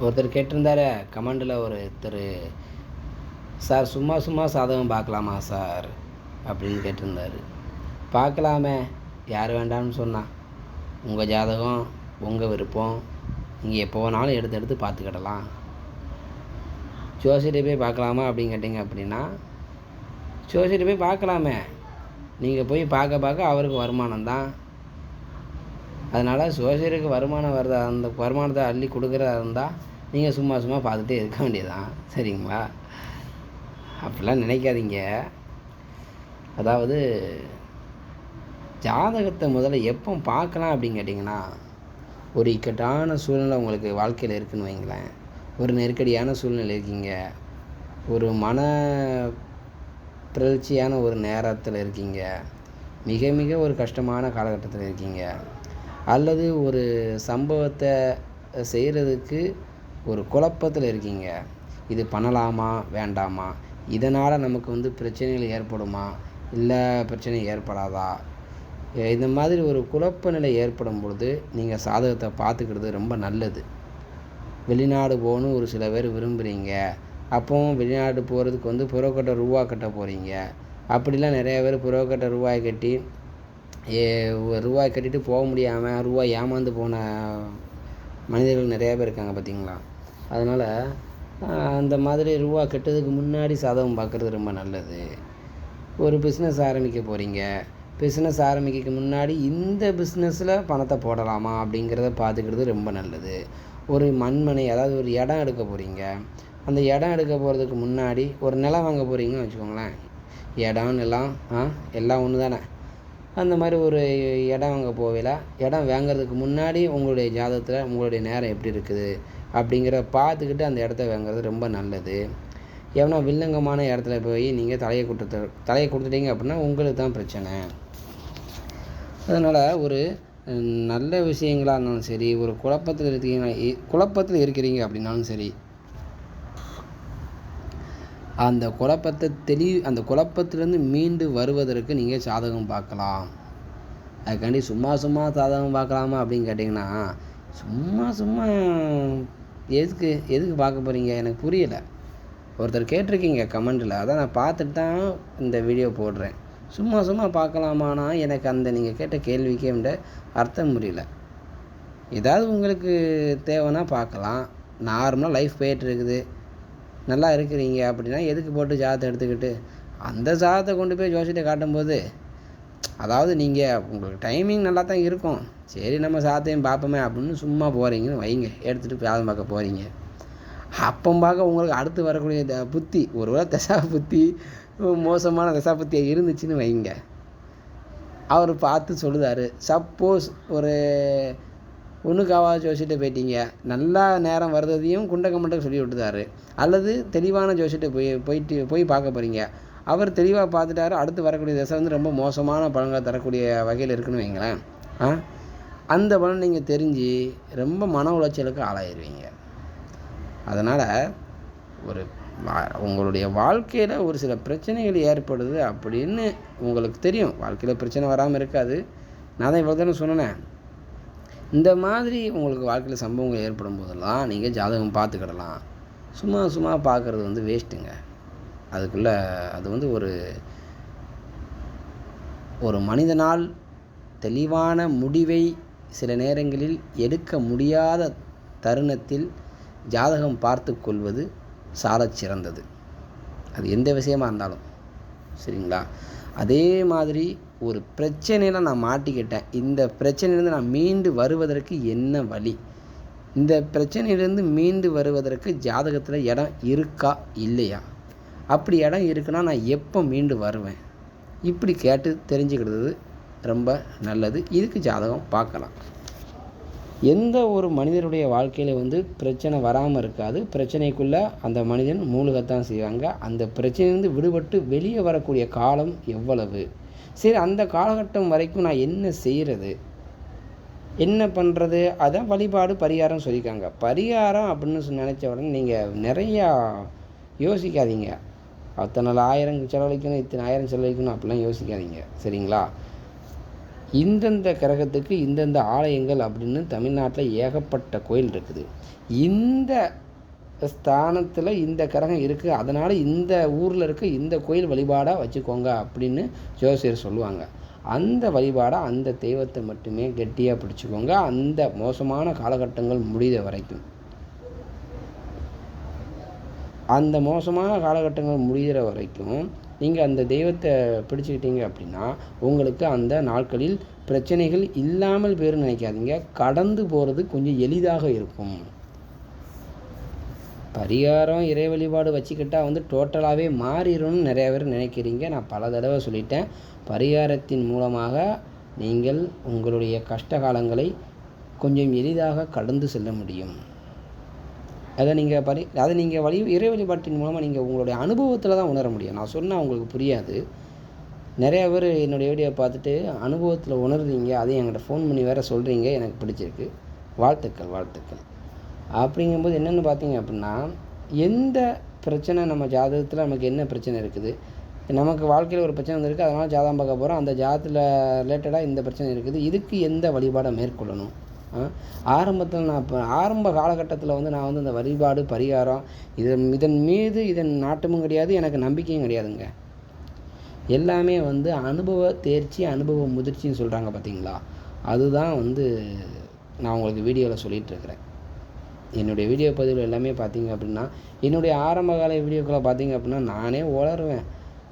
ஒருத்தர் கேட்டிருந்தார் கமெண்டில் ஒருத்தர் சார் சும்மா சும்மா சாதகம் பார்க்கலாமா சார்? அப்படின்னு கேட்டிருந்தாரு. பார்க்கலாமே யார் வேண்டாம்னு சொன்னான் உங்கள் ஜாதகம் உங்கள் விருப்பம். நீங்கள் எப்போ வேணாலும் எடுத்து எடுத்து பார்த்துக்கிடலாம். ஜோசியரை போய் பார்க்கலாமா? அப்படின்னு கேட்டிங்க அப்படின்னா ஜோசியரை போய் பார்க்கலாமே. நீங்கள் போய் பார்க்க பார்க்க அவருக்கு வருமானம் தான். அதனால் சோசியருக்கு வருமானம் வருதா அந்த வருமானத்தை அள்ளி கொடுக்குறதா இருந்தால் நீங்கள் சும்மா சும்மா பார்த்துட்டே இருக்க வேண்டியதுதான். சரிங்களா? அப்படிலாம் நினைக்காதீங்க. அதாவது ஜாதகத்தை முதல்ல எப்போ பார்க்கலாம் அப்படின்னு கேட்டிங்கன்னா ஒரு இக்கட்டான சூழ்நிலை உங்களுக்கு வாழ்க்கையில் இருக்குன்னு வைங்களேன். ஒரு நெருக்கடியான சூழ்நிலை இருக்கீங்க. ஒரு மன பிறழ்ச்சியான ஒரு நேரத்தில் இருக்கீங்க. மிக மிக ஒரு கஷ்டமான காலகட்டத்தில் இருக்கீங்க. அல்லது ஒரு சம்பவத்தை செய்கிறதுக்கு ஒரு குழப்பத்தில் இருக்கீங்க. இது பண்ணலாமா? வேண்டாமா? இதனால் நமக்கு வந்து பிரச்சனைகள் ஏற்படுமா? இல்லை பிரச்சனை ஏற்படாதா? இந்த மாதிரி ஒரு குழப்ப நிலை ஏற்படும் பொழுது நீங்கள் சாதகத்தை பார்த்துக்கிறது ரொம்ப நல்லது. வெளிநாடு போகணும் ஒரு சில பேர் விரும்புகிறீங்க அப்போவும் வெளிநாடு போகிறதுக்கு வந்து புறக்கட்ட ரூபா கட்ட போகிறீங்க அப்படிலாம் நிறையா பேர் புறக்கட்ட ரூபாய் கட்டி ஏ ரூபாய் கட்டிட்டு போக முடியாமல் ரூபாய் ஏமாந்து போன மனிதர்கள் நிறையா பேர் இருக்காங்க பார்த்தீங்களா? அதனால் அந்த மாதிரி ரூபா கெட்டதுக்கு முன்னாடி சாதகம் பார்க்குறது ரொம்ப நல்லது. ஒரு பிஸ்னஸ் ஆரம்பிக்க போகிறீங்க பிஸ்னஸ் ஆரம்பிக்க முன்னாடி இந்த பிஸ்னஸில் பணத்தை போடலாமா அப்படிங்கிறத பார்த்துக்கிறது ரொம்ப நல்லது. ஒரு மண்மனை அதாவது ஒரு இடம் எடுக்க போகிறீங்க அந்த இடம் எடுக்க போகிறதுக்கு முன்னாடி ஒரு நிலம் வாங்க போகிறீங்கன்னு வச்சுக்கோங்களேன். இடம் நிலம் ஆ எல்லாம் ஒன்று தானே அந்த மாதிரி ஒரு இடம் வாங்க போகல இடம் வாங்குறதுக்கு முன்னாடி உங்களுடைய ஜாதகத்தில் உங்களுடைய நேரம் எப்படி இருக்குது? அப்படிங்கிற பார்த்துக்கிட்டு அந்த இடத்த வாங்குறது ரொம்ப நல்லது. எவனோ வில்லங்கமான இடத்துல போய் நீங்கள் தலையை கொடுத்து தலையை கொடுத்துட்டீங்க அப்படின்னா உங்களுக்கு தான் பிரச்சனை. அதனால் ஒரு நல்ல விஷயங்களாக இருந்தாலும் சரி ஒரு குழப்பத்தில் இருக்கீங்க குழப்பத்தில் இருக்கிறீங்க அப்படின்னாலும் சரி அந்த குழப்பத்தை தெளி அந்த குழப்பத்திலேருந்து மீண்டு வருவதற்கு நீங்கள் சாதகம் பார்க்கலாம். அதுக்காண்டி சும்மா சும்மா சாதகம் பார்க்கலாமா அப்படின்னு கேட்டிங்கன்னா சும்மா சும்மா எதுக்கு எதுக்கு பார்க்க போகிறீங்க எனக்கு புரியலை. ஒருத்தர் கேட்டிருக்கீங்க கமெண்டில். அதான் நான் பார்த்துட்டு தான் இந்த வீடியோ போடுறேன். சும்மா சும்மா பார்க்கலாமானா? எனக்கு அந்த நீங்கள் கேட்ட கேள்விக்கே விட அர்த்தம் புரியல. ஏதாவது உங்களுக்கு தேவைன்னா பார்க்கலாம். நார்மலாக லைஃப் போயிட்டு இருக்குது நல்லா இருக்கிறீங்க அப்படின்னா எதுக்கு போட்டு ஜாதத்தை எடுத்துக்கிட்டு? அந்த ஜாதத்தை கொண்டு போய் ஜோசியத்தை காட்டும்போது அதாவது நீங்கள் உங்களுக்கு டைமிங் நல்லா தான் இருக்கும். சரி நம்ம சாத்தையும் பார்ப்போமே அப்படின்னு சும்மா போகிறீங்கன்னு வைங்க எடுத்துகிட்டு ஜாதகம் பார்க்க போகிறீங்க அப்போ பார்க்க உங்களுக்கு அடுத்து வரக்கூடிய த புத்தி ஒருவேளை தசா புத்தி மோசமான தசா புத்தியாக இருந்துச்சுன்னு வைங்க. அவர் பார்த்து சொல்லுதார். சப்போஸ் ஒரு ஒன்றுக்காவா ஜோசிட்ட போயிட்டீங்க. நல்லா நேரம் வர்றதையும் குண்டக்க மண்டக்க சொல்லி விட்டுதாரு. அல்லது தெளிவான ஜோசிட்ட போய் போயிட்டு போய் பார்க்க போகிறீங்க அவர் தெளிவாக பார்த்துட்டாரு. அடுத்து வரக்கூடிய தசை வந்து ரொம்ப மோசமான பழங்களை தரக்கூடிய வகையில் இருக்குன்னு வைங்களேன். ஆ? அந்த பலன் நீங்கள் தெரிஞ்சு ரொம்ப மன உளைச்சலுக்கு ஆளாயிருவீங்க. அதனால் ஒரு உங்களுடைய வாழ்க்கையில் ஒரு சில பிரச்சனைகள் ஏற்படுது அப்படின்னு உங்களுக்கு தெரியும். வாழ்க்கையில் பிரச்சனை வராமல் இருக்காது. நான் தான் இவ்வளோ தானே சொன்னேன். இந்த மாதிரி உங்களுக்கு வாழ்க்கையில் சம்பவங்கள் ஏற்படும் போதெல்லாம் நீங்கள் ஜாதகம் பார்த்துக்கிடலாம். சும்மா சும்மா பார்க்குறது வந்து வேஸ்ட்டுங்க. அதுக்குள்ளே அது வந்து ஒரு ஒரு மனிதனால் தெளிவான முடிவை சில நேரங்களில் எடுக்க முடியாத தருணத்தில் ஜாதகம் பார்த்து கொள்வது சாலச் சிறந்தது. அது எந்த விஷயமா இருந்தாலும். சரிங்களா? அதே மாதிரி ஒரு பிரச்சனையில் நான் மாட்டிக்கிட்டேன். இந்த பிரச்சனையிலேருந்து நான் மீண்டு வருவதற்கு என்ன வழி? இந்த பிரச்சனையிலேருந்து மீண்டு வருவதற்கு ஜாதகத்தில் இடம் இருக்கா? இல்லையா? அப்படி இடம் இருக்குன்னா நான் எப்போ மீண்டு வருவேன்? இப்படி கேட்டு தெரிஞ்சுக்கிறது ரொம்ப நல்லது. இதுக்கு ஜாதகம் பார்க்கலாம். எந்த ஒரு மனிதருடைய வாழ்க்கையில் வந்து பிரச்சனை வராமல் இருக்காது. பிரச்சனைக்குள்ளே அந்த மனிதன் மூழ்கத்தான் செய்வாங்க. அந்த பிரச்சனையிலேருந்து விடுபட்டு வெளியே வரக்கூடிய காலம் எவ்வளவு? சரி அந்த காலகட்டம் வரைக்கும் நான் என்ன செய்கிறது என்ன பண்ணுறது அதான் வழிபாடு பரிகாரம் சொல்லியிருக்காங்க. பரிகாரம் அப்படின்னு நினச்ச உடனே நீங்கள் நிறையா யோசிக்காதீங்க. அத்தனை ஆயிரம் செலவழிக்கணும் இத்தனை ஆயிரம் செலவழிக்கணும் அப்படிலாம் யோசிக்காதீங்க. சரிங்களா? இந்தந்த கிரகத்துக்கு இந்தந்த ஆலயங்கள் அப்படின்னு தமிழ்நாட்டில் ஏகப்பட்ட கோயில் இருக்குது. இந்த ஸ்தானத்தில் இந்த கிரகம் இருக்குது அதனால் இந்த ஊரில் இருக்க இந்த கோயில் வழிபாடாக வச்சுக்கோங்க அப்படின்னு ஜோசியர் சொல்லுவாங்க. அந்த வழிபாடை அந்த தெய்வத்தை மட்டுமே கெட்டியாக பிடிச்சிக்கோங்க. அந்த மோசமான காலகட்டங்கள் முடித வரைக்கும். அந்த மோசமான காலகட்டங்கள் முடிகிற வரைக்கும் நீங்கள் அந்த தெய்வத்தை பிடிச்சிக்கிட்டீங்க அப்படின்னா உங்களுக்கு அந்த நாட்களில் பிரச்சனைகள் இல்லாமல் பேரும் நினைக்காதீங்க. கடந்து போகிறது கொஞ்சம் எளிதாக இருக்கும். பரிகாரம் இறை வழிபாடு வச்சுக்கிட்டால் வந்து டோட்டலாகவே மாறிடும்னு நிறைய பேர் நினைக்கிறீங்க. நான் பல தடவை சொல்லிட்டேன். பரிகாரத்தின் மூலமாக நீங்கள் உங்களுடைய கஷ்ட காலங்களை கொஞ்சம் எளிதாக கடந்து செல்ல முடியும். அதை நீங்கள் பரி அதை நீங்கள் வழி இறை வழிபாட்டின் மூலமாக நீங்கள் உங்களுடைய அனுபவத்தில் தான் உணர முடியும். நான் சொன்னால் உங்களுக்கு புரியாது. நிறையா பேர் என்னுடைய வீடியோ பார்த்துட்டு அனுபவத்தில் உணர்றீங்க அதையும் என்கிட்ட ஃபோன் பண்ணி வேறு சொல்கிறீங்க எனக்கு பிடிச்சிருக்கு. வாழ்த்துக்கள் வாழ்த்துக்கள். அப்படிங்கும்போது என்னென்னு பார்த்தீங்க அப்படின்னா எந்த பிரச்சனை நம்ம ஜாதகத்தில் நமக்கு என்ன பிரச்சனை இருக்குது? நமக்கு வாழ்க்கையில் ஒரு பிரச்சனை வந்திருக்கு அதனால் ஜாதகம் பார்க்க போகிறோம் அந்த ஜாதத்தில் ரிலேட்டடாக இந்த பிரச்சனை இருக்குது. இதுக்கு எந்த வழிபாடை மேற்கொள்ளணும்? ஆரம்பத்தில் நான் இப்போ ஆரம்ப காலகட்டத்தில் வந்து நான் வந்து இந்த வழிபாடு பரிகாரம் இதன் இதன் மீது இதன் நாட்டமும் கிடையாது எனக்கு நம்பிக்கையும் கிடையாதுங்க. எல்லாமே வந்து அனுபவ தேர்ச்சி அனுபவ முதிர்ச்சின்னு சொல்கிறாங்க பார்த்தீங்களா அதுதான் வந்து நான் உங்களுக்கு வீடியோவில் சொல்லிகிட்ருக்கிறேன் என்னுடைய வீடியோ பதிவு எல்லாமே பார்த்தீங்க அப்படின்னா என்னுடைய ஆரம்பகால வீடியோக்களை பார்த்தீங்க அப்படின்னா நானே உளருவேன்.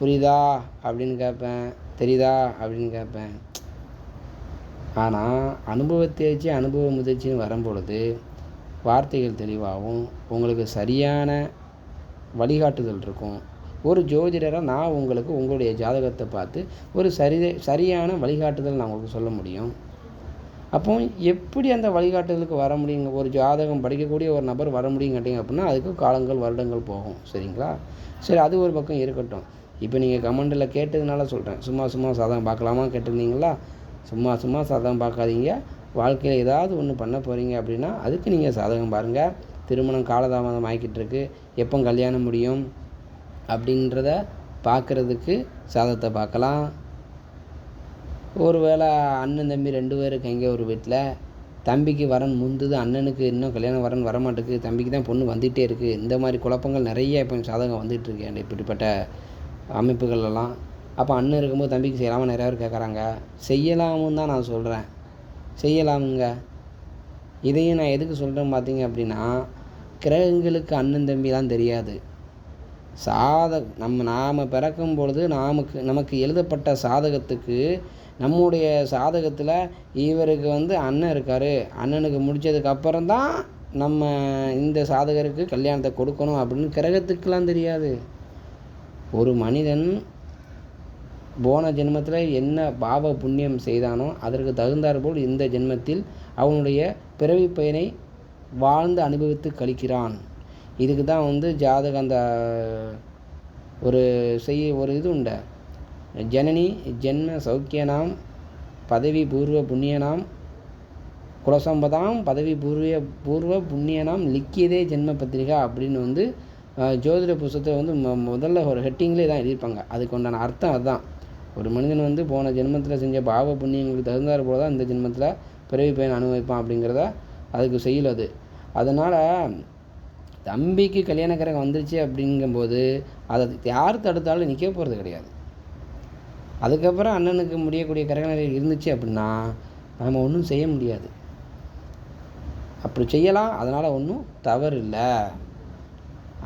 புரியுதா? அப்படின்னு கேட்பேன். தெரியுதா? அப்படின்னு கேட்பேன். ஆனால் அனுபவத்தை வச்சு அனுபவ முதிர்ச்சின்னு வரும்பொழுது வார்த்தைகள் தெளிவாகவும் உங்களுக்கு சரியான வழிகாட்டுதல் இருக்கும். ஒரு ஜோதிடராக நான் உங்களுக்கு உங்களுடைய ஜாதகத்தை பார்த்து ஒரு சரி சரியான வழிகாட்டுதல் நான் உங்களுக்கு சொல்ல முடியும். அப்போ எப்படி அந்த வழிகாட்டுதலுக்கு வர முடியுங்க ஒரு ஜாதகம் படிக்கக்கூடிய ஒரு நபர் வர முடியும் கேட்டிங்க அப்படின்னா அதுக்கு காலங்கள் வருடங்கள் போகும். சரிங்களா? சரி அது ஒரு பக்கம் இருக்கட்டும். இப்போ நீங்கள் கமெண்டில் கேட்டதுனால சொல்கிறேன் சும்மா சும்மா சாதகம் பார்க்கலாமா? கேட்டிருந்தீங்களா? சும்மா சும்மா சாதகம் பார்க்காதீங்க. வாழ்க்கையில் ஏதாவது ஒன்று பண்ண போகிறீங்க அப்படின்னா அதுக்கு நீங்கள் சாதகம் பாருங்கள் திருமணம் காலதாமதம் ஆகிக்கிட்டு இருக்கு எப்போ கல்யாணம் முடியும் அப்படின்றத பார்க்குறதுக்கு சாதத்தை பார்க்கலாம். ஒரு வேளை அண்ணன் தம்பி ரெண்டு பேர் இருக்காங்க ஒரு வீட்டில் தம்பிக்கு வரன் முந்துது அண்ணனுக்கு இன்னும் கல்யாணம் வரன் வரமாட்டேக்கு தம்பிக்கு தான் பொண்ணு வந்துகிட்டே இருக்குது இந்த மாதிரி குழப்பங்கள் நிறைய இப்போ சாதகம் வந்துகிட்ருக்கேன் இப்படிப்பட்ட அமைப்புகளெல்லாம் அப்போ அண்ணன் இருக்கும்போது தம்பிக்கு செய்யலாமல் நிறையா பேர் கேட்குறாங்க செய்யலாமுன்னு தான் நான் சொல்கிறேன் செய்யலாமுங்க. இதையும் நான் எதுக்கு சொல்கிறேன் பார்த்தீங்க அப்படின்னா கிரகங்களுக்கு அண்ணன் தம்பிலாம் தெரியாது. சாத நம்ம நாம் பிறக்கும் பொழுது நாமக்கு நமக்கு எழுதப்பட்ட சாதகத்துக்கு நம்முடைய சாதகத்தில் இவருக்கு வந்து அண்ணன் இருக்கார். அண்ணனுக்கு முடித்ததுக்கு அப்புறம் தான் நம்ம இந்த சாதகருக்கு கல்யாணத்தை கொடுக்கணும் அப்படின்னு கிரகத்துக்கெலாம் தெரியாது. ஒரு மனிதன் போன ஜென்மத்தில் என்ன பாவ புண்ணியம் செய்தானோ அதற்கு தகுந்தாற்போல் இந்த ஜென்மத்தில் அவனுடைய பிறவி பயனை வாழ்ந்து அனுபவித்து கழிக்கிறான். இதுக்கு தான் வந்து ஜாதக அந்த ஒரு செய்ய ஒரு இது உண்ட. ஜனனி ஜென்ம சௌக்கியனாம் பதவி பூர்வ புண்ணியனாம் குலசம்பதாம் பதவி பூர்வ பூர்வ புண்ணியனாம் லிக்கியதே ஜென்ம பத்திரிகா அப்படின்னு வந்து ஜோதிட புஸ்தத்தை வந்து முதல்ல ஒரு ஹெட்டிங்லேயே தான் எழுதியிருப்பாங்க. அதுக்கு உண்டான அர்த்தம் அதுதான் ஒரு மனிதன் வந்து போன ஜென்மத்தில் செஞ்ச பாவ புண்ணியங்களுக்கு தகுந்தாறு போல தான் இந்த ஜென்மத்தில் பிறவி பயன் அனுபவிப்பான் அப்படிங்கிறத அதுக்கு செய்யல அது. அதனால் தம்பிக்கு கல்யாண கிரகம் வந்துருச்சு அப்படிங்கும்போது அதை யார் தடுத்தாலும் நிற்க போகிறது கிடையாது. அதுக்கப்புறம் அண்ணனுக்கு முடியக்கூடிய கிரகநிலை இருந்துச்சு அப்படின்னா நம்ம ஒன்றும் செய்ய முடியாது. அப்படி செய்யலாம் அதனால் ஒன்றும் தவறு இல்லை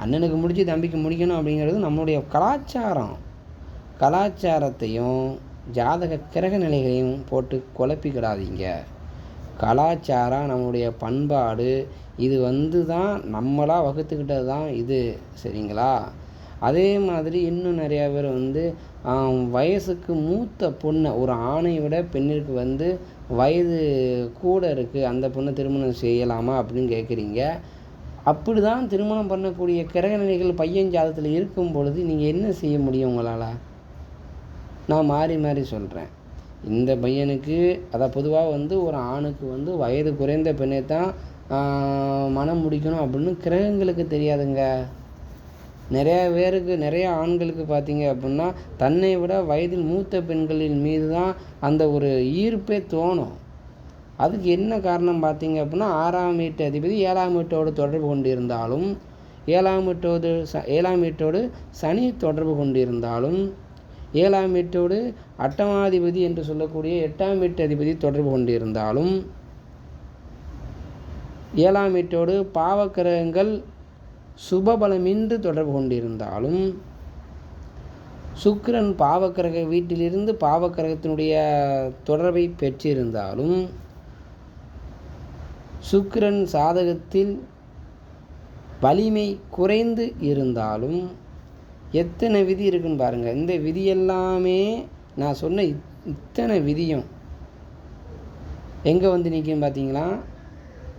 அண்ணனுக்கு முடிச்சு தம்பிக்கு முடிக்கணும் அப்படிங்கிறது நம்மளுடைய கலாச்சாரம். கலாச்சாரத்தையும் ஜாதக கிரக நிலைகளையும் போட்டு குழப்பிக்கிடாதீங்க. கலாச்சாரம் நம்மளுடைய பண்பாடு இது வந்து தான் நம்மளாக வகுத்துக்கிட்டது தான் இது. சரிங்களா? அதே மாதிரி இன்னும் நிறையா பேர் வந்து வயசுக்கு மூத்த பொண்ணை ஒரு ஆணை விட பெண்ணிற்கு வந்து வயது கூட இருக்குது அந்த பொண்ணை திருமணம் செய்யலாமா அப்படின்னு கேட்குறீங்க. அப்படி தான் திருமணம் பண்ணக்கூடிய கிரக நிலைகள் பையன் ஜாதத்தில் இருக்கும் பொழுது நீங்கள் என்ன செய்ய முடியும் உங்களால்? நான் மாறி மாறி சொல்கிறேன் இந்த பையனுக்கு அதை பொதுவாக வந்து ஒரு ஆணுக்கு வந்து வயது குறைந்த பெண்ணை தான் மனம் முடிக்கணும் அப்படின்னு கிரகங்களுக்கு தெரியாதுங்க. நிறையா பேருக்கு நிறைய ஆண்களுக்கு பார்த்தீங்க அப்படின்னா தன்னை விட வயதில் மூத்த பெண்களின் மீது தான் அந்த ஒரு ஈர்ப்பே தோணும். அதுக்கு என்ன காரணம் பார்த்தீங்க அப்படின்னா ஆறாம் வீட்டு அதிபதி ஏழாம் வீட்டோடு தொடர்பு கொண்டிருந்தாலும் ஏழாம் வீட்டோடு ச ஏழாம் வீட்டோடு சனி தொடர்பு கொண்டிருந்தாலும் ஏழாம் வீட்டோடு அட்டமாதிபதி என்று சொல்லக்கூடிய எட்டாம் வீட்டு அதிபதி தொடர்பு கொண்டிருந்தாலும் ஏழாம் வீட்டோடு பாவக்கிரகங்கள் சுபபலமின்றி தொடர்பு கொண்டிருந்தாலும் சுக்கிரன் பாவக்கிரக வீட்டிலிருந்து பாவக்கிரகத்தினுடைய தொடர்பை பெற்றிருந்தாலும் சுக்கிரன் சாதகத்தில் வலிமை குறைந்து இருந்தாலும் எத்தனை விதி இருக்குன்னு பாருங்கள் இந்த விதி எல்லாமே நான் சொன்ன இத்தனை விதியும் எங்கே வந்து நிற்கும் பார்த்தீங்களா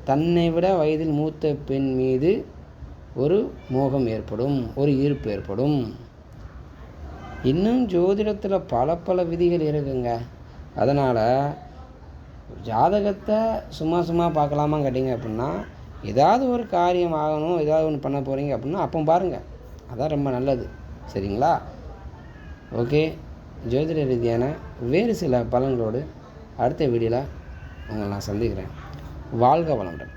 தன்னை விட வயதில் மூத்த பெண் மீது ஒரு மோகம் ஏற்படும் ஒரு ஈர்ப்பு ஏற்படும். இன்னும் ஜோதிடத்தில் பல பல விதிகள் இருக்குங்க. அதனால் ஜாதகத்தை சும்மா சும்மா பார்க்கலாமா கேட்டிங்க அப்படின்னா ஏதாவது ஒரு காரியம் ஆகணும் ஏதாவது ஒன்று பண்ண போகிறீங்க அப்படின்னா அப்போ பாருங்கள் அதான் ரொம்ப நல்லது. சரிங்களா? ஓகே. ஜோதிட ரீதியான வேறு சில பலன்களோடு அடுத்த வீடியோவில் உங்களை நான் சந்திக்கிறேன். வாழ்க வளமுடன்.